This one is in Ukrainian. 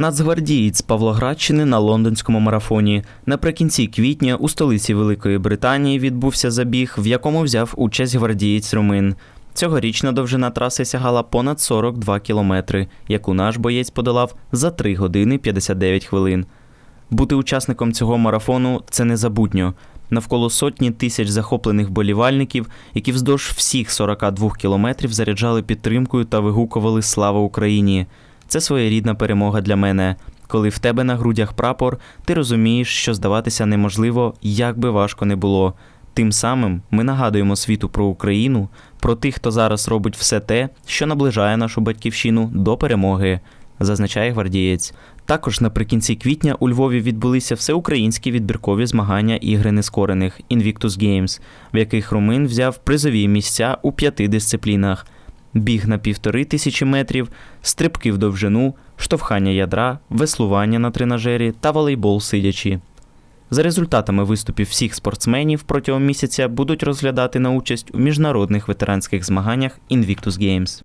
Нацгвардієць Павлоградщини на лондонському марафоні. Наприкінці квітня у столиці Великої Британії відбувся забіг, в якому взяв участь гвардієць Румин. Цьогорічна довжина траси сягала понад 42 кілометри, яку наш боєць подолав за 3 години 59 хвилин. Бути учасником цього марафону це незабутньо. Навколо сотні тисяч захоплених болівальників, які вздовж всіх 42 кілометрів заряджали підтримкою та вигукували Слава Україні! Це своєрідна перемога для мене. Коли в тебе на грудях прапор, ти розумієш, що здаватися неможливо, як би важко не було. Тим самим ми нагадуємо світу про Україну, про тих, хто зараз робить все те, що наближає нашу батьківщину до перемоги, зазначає гвардієць. Також наприкінці квітня у Львові відбулися всеукраїнські відбіркові змагання ігри нескорених Invictus Games, в яких румин взяв призові місця у п'яти дисциплінах: біг на півтори тисячі метрів, стрибки в довжину, штовхання ядра, веслування на тренажері та волейбол сидячи. За результатами виступів всіх спортсменів протягом місяця будуть розглядати на участь у міжнародних ветеранських змаганнях Invictus Games.